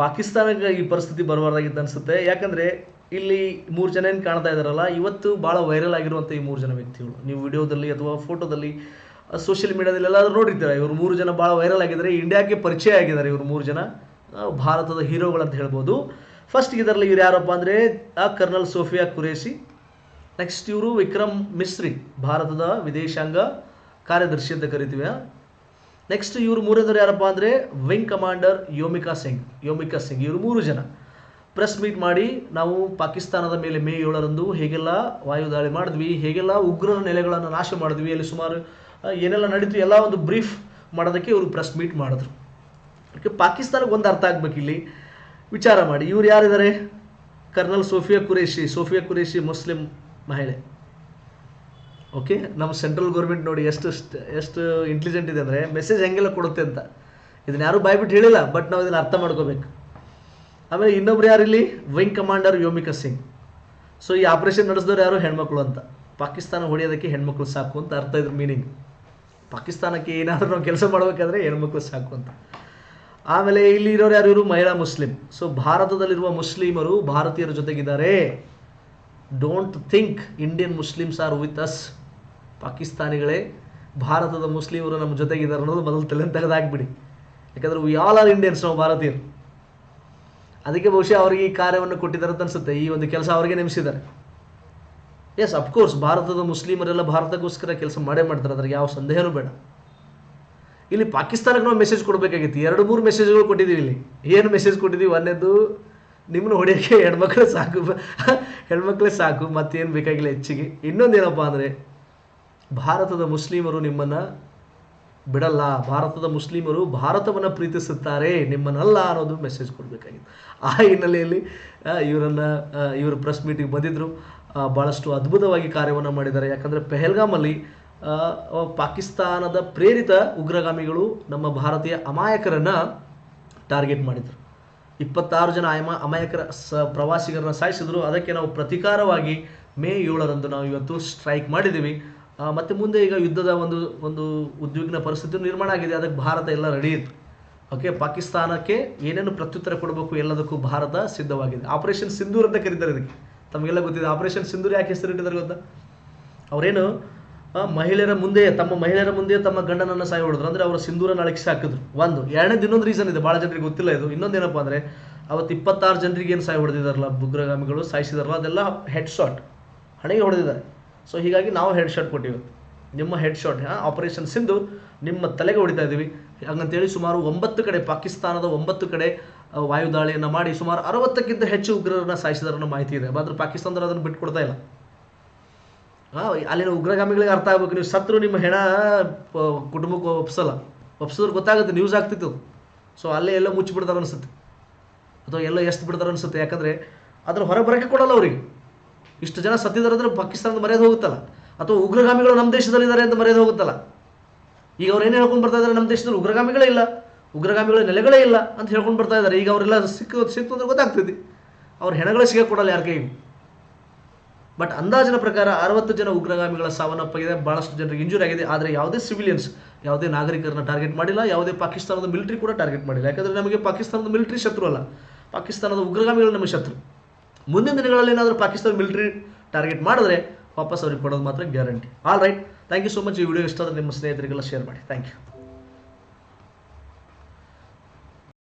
ಪಾಕಿಸ್ತಾನಕ್ಕೆ ಈ ಪರಿಸ್ಥಿತಿ ಬರಬಾರ್ದಾಗಿತ್ತು ಅನಿಸುತ್ತೆ. ಯಾಕಂದರೆ ಇಲ್ಲಿ ಮೂರು ಜನ ಏನು ಕಾಣ್ತಾ ಇದ್ದಾರಲ್ಲ ಇವತ್ತು ಭಾಳ ವೈರಲ್ ಆಗಿರುವಂಥ ಈ ಮೂರು ಜನ ವ್ಯಕ್ತಿಗಳು. ನೀವು ವಿಡಿಯೋದಲ್ಲಿ ಅಥವಾ ಫೋಟೋದಲ್ಲಿ ಸೋಷಿಯಲ್ ಮೀಡಿಯಾದಲ್ಲಿ ಎಲ್ಲಾದ್ರೂ ನೋಡಿರ್ತೀರ, ಇವರು ಮೂರು ಜನ ಭಾಳ ವೈರಲ್ ಆಗಿದ್ದಾರೆ ಇಂಡಿಯಾಕ್ಕೆ ಪರಿಚಯ ಆಗಿದ್ದಾರೆ ಇವರು ಮೂರು ಜನ. ಭಾರತದ ಭಾರತದ ಹೀರೋಗಳಂತ ಹೇಳ್ಬೋದು. ಫಸ್ಟ್ ಇದರಲ್ಲಿ ಇವ್ರು ಯಾರಪ್ಪ ಅಂದರೆ, ಆ ಕರ್ನಲ್ ಸೋಫಿಯಾ ಕುರೇಶಿ ನೆಕ್ಸ್ಟ್ ಇವರು ವಿಕ್ರಮ್ ಮಿಸ್ರಿ, ಭಾರತದ ವಿದೇಶಾಂಗ ಕಾರ್ಯದರ್ಶಿ ಅಂತ ಕರಿತೀವಿ ನೆಕ್ಸ್ಟ್ ಇವರು ಮೂರನೇದವರು ಯಾರಪ್ಪ ಅಂದರೆ ವಿಂಗ್ ಕಮಾಂಡರ್ ಯೋಮಿಕಾ ಸಿಂಗ್ ಯೋಮಿಕಾ ಸಿಂಗ್ ಇವರು ಮೂರು ಜನ. ಪ್ರೆಸ್ ಮೀಟ್ ಮಾಡಿ ನಾವು ಪಾಕಿಸ್ತಾನದ ಮೇಲೆ ಮೇ ಏಳರಂದು ಹೇಗೆಲ್ಲ ವಾಯುದಾಳಿ ಮಾಡಿದ್ವಿ, ಹೇಗೆಲ್ಲ ಉಗ್ರರ ನೆಲೆಗಳನ್ನು ನಾಶ ಮಾಡಿದ್ವಿ, ಅಲ್ಲಿ ಸುಮಾರು ಏನೆಲ್ಲ ನಡೀತು, ಎಲ್ಲ ಒಂದು ಬ್ರೀಫ್ ಮಾಡೋದಕ್ಕೆ ಇವರು ಪ್ರೆಸ್ ಮೀಟ್ ಮಾಡಿದ್ರು. ಅದಕ್ಕೆ ಪಾಕಿಸ್ತಾನಕ್ಕೆ ಒಂದು ಅರ್ಥ ಆಗ್ಬೇಕು ಇಲ್ಲಿ. ವಿಚಾರ ಮಾಡಿ. ಇವ್ರು ಯಾರಿದ್ದಾರೆ? ಕರ್ನಲ್ ಸೋಫಿಯಾ ಕುರೇಶಿ ಸೋಫಿಯಾ ಕುರೇಶಿ ಮುಸ್ಲಿಂ ಮಹಿಳೆ. ಓಕೆ ನಮ್ಮ ಸೆಂಟ್ರಲ್ ಗೌರ್ಮೆಂಟ್ ನೋಡಿ ಎಷ್ಟು ಎಷ್ಟು ಇಂಟೆಲಿಜೆಂಟ್ ಇದೆ ಅಂದರೆ ಮೆಸೇಜ್ ಹೆಂಗೆಲ್ಲ ಕೊಡುತ್ತೆ ಅಂತ. ಇದನ್ನ ಯಾರೂ ಬಾಯ್ಬಿಟ್ಟು ಹೇಳಿಲ್ಲ ಬಟ್ ನಾವು ಇದನ್ನ ಅರ್ಥ ಮಾಡ್ಕೋಬೇಕು. ಆಮೇಲೆ ಇನ್ನೊಬ್ರು ಯಾರು ಇಲ್ಲಿ? Wing commander Vyomika Singh so ಈ ಆಪರೇಷನ್ ನಡೆಸಿದವ್ರು ಯಾರು? ಹೆಣ್ಮಕ್ಳು ಅಂತ. ಪಾಕಿಸ್ತಾನ ಹೊಡೆಯೋದಕ್ಕೆ ಹೆಣ್ಮಕ್ಳು ಸಾಕು ಅಂತ ಅರ್ಥ ಇದ್ರ ಮೀನಿಂಗ್ ಪಾಕಿಸ್ತಾನಕ್ಕೆ ಏನಾದರೂ ನಾವು ಕೆಲಸ ಮಾಡಬೇಕಾದ್ರೆ ಹೆಣ್ಮಕ್ಳು ಸಾಕು ಅಂತ. ಆಮೇಲೆ ಇಲ್ಲಿ ಇರೋರು ಯಾರು? ಇವರು ಮಹಿಳಾ ಮುಸ್ಲಿಂ. ಸೊ ಭಾರತದಲ್ಲಿರುವ ಮುಸ್ಲಿಮರು ಭಾರತೀಯರ ಜೊತೆಗಿದ್ದಾರೆ. Don't think Indian Muslims are with us ಪಾಕಿಸ್ತಾನಿಗಳೇ, ಭಾರತದ ಮುಸ್ಲಿಮರು ನಮ್ಮ ಜೊತೆಗಿದ್ದಾರೆ ಅನ್ನೋದು ಮೊದಲು ತಲೆ ತೆಗೆದಾಕ್ಬಿಡಿ. ಯಾಕಂದ್ರೆ ವಿ ಆಲ್ ಆರ್ ಇಂಡಿಯನ್ಸ್ ನಾವು ಭಾರತೀಯರು. ಅದಕ್ಕೆ ಬಹುಶಃ ಅವರಿಗೆ ಈ ಕಾರ್ಯವನ್ನು ಕೊಟ್ಟಿದ್ದಾರೆ ಅಂತ ಅನ್ಸುತ್ತೆ. ಈ ಒಂದು ಕೆಲಸ ಅವರಿಗೆ ನೇಮಿಸಿದ್ದಾರೆ. ಎಸ್ ಅಫ್ಕೋರ್ಸ್ ಭಾರತದ ಮುಸ್ಲಿಮರೆಲ್ಲ ಭಾರತಕ್ಕೋಸ್ಕರ ಕೆಲಸ ಮಾಡೇ ಮಾಡ್ತಾರೆ. ಅದ್ರಿಗೆ ಯಾವ ಸಂದೇಹನೂ ಬೇಡ. ಇಲ್ಲಿ ಪಾಕಿಸ್ತಾನಕ್ಕೆ ನಾವು ಮೆಸೇಜ್ ಕೊಡಬೇಕಾಗಿತ್ತು. ಎರಡು, ಮೂರು ಮೆಸೇಜ್ಗಳು ಕೊಟ್ಟಿದ್ದೀವಿ ಇಲ್ಲಿ. ಏನು ಮೆಸೇಜ್ ಕೊಟ್ಟಿದ್ದೀವಿ? ಒಂದೇದು ನಿಮ್ಮನ್ನು ಹೊಡೆಯೋಕ್ಕೆ ಹೆಣ್ಮಕ್ಳೇ ಸಾಕು. ಹೆಣ್ಮಕ್ಳೇ ಸಾಕು. ಮತ್ತೇನು ಬೇಕಾಗಿಲ್ಲ ಹೆಚ್ಚಿಗೆ. ಇನ್ನೊಂದೇನಪ್ಪ ಅಂದರೆ ಭಾರತದ ಮುಸ್ಲಿಮರು ನಿಮ್ಮನ್ನು ಬಿಡಲ್ಲ, ಭಾರತದ ಮುಸ್ಲಿಮರು ಭಾರತವನ್ನು ಪ್ರೀತಿಸುತ್ತಾರೆ, ನಿಮ್ಮನ್ನಲ್ಲ ಅನ್ನೋದು ಮೆಸೇಜ್ ಕೊಡಬೇಕಾಗಿತ್ತು. ಆ ಹಿನ್ನೆಲೆಯಲ್ಲಿ ಇವರನ್ನು ಇವರು ಪ್ರೆಸ್ ಮೀಟಿಂಗ್ ಬಂದಿದ್ದರು ಭಾಳಷ್ಟು ಅದ್ಭುತವಾಗಿ ಕಾರ್ಯವನ್ನು ಮಾಡಿದ್ದಾರೆ. ಯಾಕಂದರೆ ಪೆಹಲ್ಗಾಮಲ್ಲಿ ಪಾಕಿಸ್ತಾನದ ಪ್ರೇರಿತ ಉಗ್ರಗಾಮಿಗಳು ನಮ್ಮ ಭಾರತೀಯ ಅಮಾಯಕರನ್ನು ಟಾರ್ಗೆಟ್ ಮಾಡಿದರು. ಇಪ್ಪತ್ತಾರು ಜನ ಅಮ ಅಮಾಯಕರ ಸ, ಪ್ರವಾಸಿಗರನ್ನ ಸಾಯಿಸಿದ್ರು. ಅದಕ್ಕೆ ನಾವು ಪ್ರತೀಕಾರವಾಗಿ ಮೇ ಏಳರಂದು ನಾವು ಇವತ್ತು ಸ್ಟ್ರೈಕ್ ಮಾಡಿದ್ದೀವಿ. ಮತ್ತೆ ಮುಂದೆ ಈಗ ಯುದ್ಧದ ಒಂದು ಒಂದು ಉದ್ವಿಗ್ನ ಪರಿಸ್ಥಿತಿ ನಿರ್ಮಾಣ ಆಗಿದೆ. ಅದಕ್ಕೆ ಭಾರತ ಎಲ್ಲ ರೆಡಿ ಇತ್ತು. ಓಕೆ ಪಾಕಿಸ್ತಾನಕ್ಕೆ ಏನೇನು ಪ್ರತ್ಯುತ್ತರ ಕೊಡಬೇಕು ಎಲ್ಲದಕ್ಕೂ ಭಾರತ ಸಿದ್ಧವಾಗಿದೆ. ಆಪರೇಷನ್ ಸಿಂಧೂರ್ ಅಂತ ಕರೀತಾರೆ ಇದಕ್ಕೆ. ತಮಗೆಲ್ಲ ಗೊತ್ತಿದೆ ಆಪರೇಷನ್ ಸಿಂಧೂರ್ ಯಾಕೆ ಹೆಸರಿಟ್ಟಿದ್ದಾರೆ ಗೊತ್ತಾ? ಅವರೇನು ಮಹಿಳೆಯರ ಮುಂದೆ, ತಮ್ಮ ಮಹಿಳೆಯರ ಮುಂದೆ ತಮ್ಮ ಗಂಡನನ್ನು ಸಾಯಿ ಹೊಡೆದ್ರು. ಅಂದರೆ ಅವರ ಸಿಂಧೂರನ್ನು ಅಳಕಿಸಿ ಹಾಕಿದ್ರು ಒಂದು ಎರಡನೇದು ಇನ್ನೊಂದು ರೀಸನ್ ಇದೆ ಭಾಳ ಜನರಿಗೆ ಗೊತ್ತಿಲ್ಲ ಇದು. ಇನ್ನೊಂದೇನಪ್ಪ ಅಂದರೆ, ಅವತ್ತು ಇಪ್ಪತ್ತಾರು ಜನರಿಗೆ ಏನು ಸಾಯಿ ಹೊಡೆದಿದ್ದಾರಲ್ಲ, ಉಗ್ರಗಾಮಿಗಳು ಸಾಯಿಸಿದಾರಲ್ಲ, ಅದೆಲ್ಲ ಹೆಡ್ ಶಾಟ್ ಹಣೆಗೆ ಹೊಡೆದಿದ್ದಾರೆ. ಸೊ ಹೀಗಾಗಿ ನಾವು ಹೆಡ್ ಶಾಟ್ ಕೊಟ್ಟಿವಿ. ನಿಮ್ಮ ಹೆಡ್ ಶಾಟ್ ಆಪರೇಷನ್ ಸಿಂಧು, ನಿಮ್ಮ ತಲೆಗೆ ಹೊಡಿತಾ ಇದ್ದೀವಿ ಹಂಗಂತೇಳಿ ಸುಮಾರು ಒಂಬತ್ತು ಕಡೆ ಪಾಕಿಸ್ತಾನದ ಒಂಬತ್ತು ಕಡೆ ವಾಯುದಾಳಿಯನ್ನು ಮಾಡಿ ಸುಮಾರು ಅರವತ್ತಕ್ಕಿಂತ ಹೆಚ್ಚು ಉಗ್ರರನ್ನ ಸಾಯಿಸಿದಾರ ಮಾಹಿತಿ ಇದೆ. ಆದರೆ ಪಾಕಿಸ್ತಾನದವ್ರು ಅದನ್ನು ಬಿಟ್ಕೊಡ್ತಾ ಇಲ್ಲ. ಅಲ್ಲಿನ ಉಗ್ರಗಾಮಿಗಳಿಗೆ ಅರ್ಥ ಆಗ್ಬೇಕು. ನೀವು ಸತ್ರು, ನಿಮ್ಮ ಹೆಣ ಕುಟುಂಬಕ್ಕೆ ಒಪ್ಸಲ್ಲ. ಒಪ್ಸಿದ್ರೆ ಗೊತ್ತಾಗುತ್ತೆ ನ್ಯೂಸ್ ಆಗ್ತಿತ್ತು ಸೊ ಅಲ್ಲೇ ಎಲ್ಲೋ ಮುಚ್ಚಿಬಿಡ್ತಾರೆ ಅನಿಸುತ್ತೆ. ಅಥವಾ ಎಲ್ಲೋ ಎಷ್ಟು ಬಿಡ್ತಾರೆ ಅನಿಸುತ್ತೆ. ಯಾಕಂದರೆ ಅದ್ರ ಬರೋಕೆ ಕೊಡಲ್ಲ ಅವರಿಗೆ. ಇಷ್ಟು ಜನ ಸತ್ತಿದ್ದಾರೆ ಅಂದರೆ ಪಾಕಿಸ್ತಾನದ ಮರ್ಯಾದೆ ಹೋಗುತ್ತಲ್ಲ? ಅಥವಾ ಉಗ್ರಗಾಮಿಗಳು ನಮ್ಮ ದೇಶದಲ್ಲಿದ್ದಾರೆ ಅಂತ ಮರ್ಯಾದೆ ಹೋಗುತ್ತಲ್ಲ? ಈಗ ಅವ್ರು ಏನು ಹೇಳ್ಕೊಂಡು ಬರ್ತಾ ಇದ್ದಾರೆ ನಮ್ಮ ದೇಶದಲ್ಲಿ? ಉಗ್ರಗಾಮಿಗಳೇ ಇಲ್ಲ. ಉಗ್ರಗಾಮಿಗಳ ನೆಲೆಗಳೇ ಇಲ್ಲ ಅಂತ ಹೇಳ್ಕೊಂಡು ಬರ್ತಾ ಇದ್ದಾರೆ. ಈಗ ಅವರೆಲ್ಲ ಸಿಕ್ಕ, ಸಿಕ್ತು ಅಂದ್ರೆ ಗೊತ್ತಾಗ್ತೈತಿ ಅವ್ರು ಹೆಣಗಳೇ ಸಿಗಕ್ಕೆ ಕೊಡಲ್ಲ ಯಾರ ಕೈಗೂ ಬಟ್ ಅಂದಾಜಿನ ಪ್ರಕಾರ ಅರವತ್ತು ಜನ ಉಗ್ರಗಾಮಿಗಳ ಸಾವನ್ನಪ್ಪಾಗಿದೆ ಭಾಳಷ್ಟು ಜನರಿಗೆ ಇಂಜೂರಿ ಆಗಿದೆ. ಆದರೆ ಯಾವುದೇ ಸಿವಿಲಿಯನ್ಸ್ ಯಾವುದೇ ನಾಗರಿಕರನ್ನ ಟಾರ್ಗೆಟ್ ಮಾಡಿಲ್ಲ. ಯಾವುದೇ ಪಾಕಿಸ್ತಾನದ ಮಿಲಿಟರಿ ಕೂಡ ಟಾರ್ಗೆಟ್ ಮಾಡಿಲ್ಲ. ಯಾಕಂದರೆ ನಮಗೆ ಪಾಕಿಸ್ತಾನದ ಮಿಲಿಟರಿ ಶತ್ರು ಅಲ್ಲ. ಪಾಕಿಸ್ತಾನದ ಉಗ್ರಗಾಮಿಗಳು ನಮ್ಮ ಶತ್ರು. ಮುಂದಿನ ದಿನಗಳಲ್ಲಿ ಏನಾದರೂ ಪಾಕಿಸ್ತಾನ ಮಿಲಿಟರಿ ಟಾರ್ಗೆಟ್ ಮಾಡಿದ್ರೆ ವಾಪಸ್ ಅವ್ರಿಗೆ ಕೊಡೋದು ಮಾತ್ರ guarantee. All right thank you so much ಈ ವಿಡಿಯೋ ಇಷ್ಟ ಆದರೆ ನಿಮ್ಮ ಸ್ನೇಹಿತರಿಗೆಲ್ಲ ಶೇರ್ ಮಾಡಿ. Thank you